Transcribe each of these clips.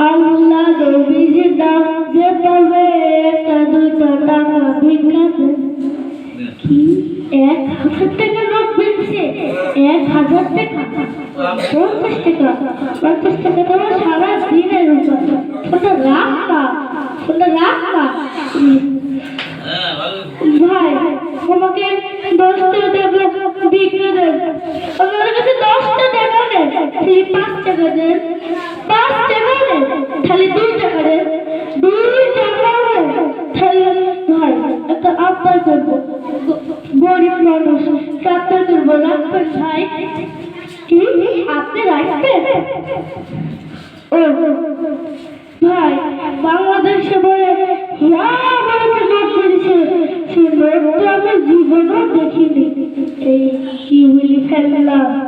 আল্লাহ নবীজি নাম যে পাবে একটা দুটো টাকা ভিক্ষা কি? এক হাজার টাকা নোট বেরোচ্ছে এক হাজার টাকা। পঞ্চাশ টাকা। পঞ্চাশ টাকা তো সারা দিনের ওটা রাখ না ওটা না ভাই আমাকে দশটা টাকা বিক্রি দেন আমার কাছে দশটা টাকা নেই সেই পাঁচ ভাই ভাই কি? আপনি রাখবেন? জীবনেও দেখিনি। এই কি বলি ফেললাম।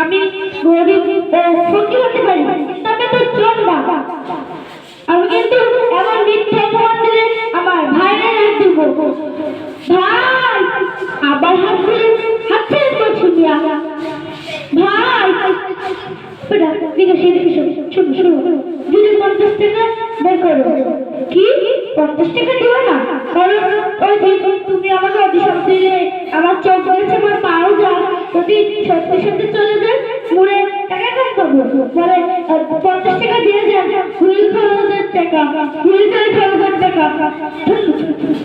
আমি গরিব হতে পারি, তবে তো চোর না আমি কিন্তু এমন আমার ভাইয়ের হাত দিব ভাই, আবার হাত তুলে হাত ছেড়ে করছি ভাই, বেটা দিকে সেদিকে শোনো। যদি পঞ্চাশ টাকা বের করো, কি? পঞ্চাশ টাকা দিও না, কারণ ওই যে তুমি আমাকে অভিশাপ দিলে, আমার চোখ গেছে আমার পাও যায় যদি সত্যি সত্যি চলে যায়, মুড়ে টাকা কাজ করব বলে, পঞ্চাশ টাকা দিয়ে যান। হুইল খরচের টাকা, হুইল খরচের টাকা।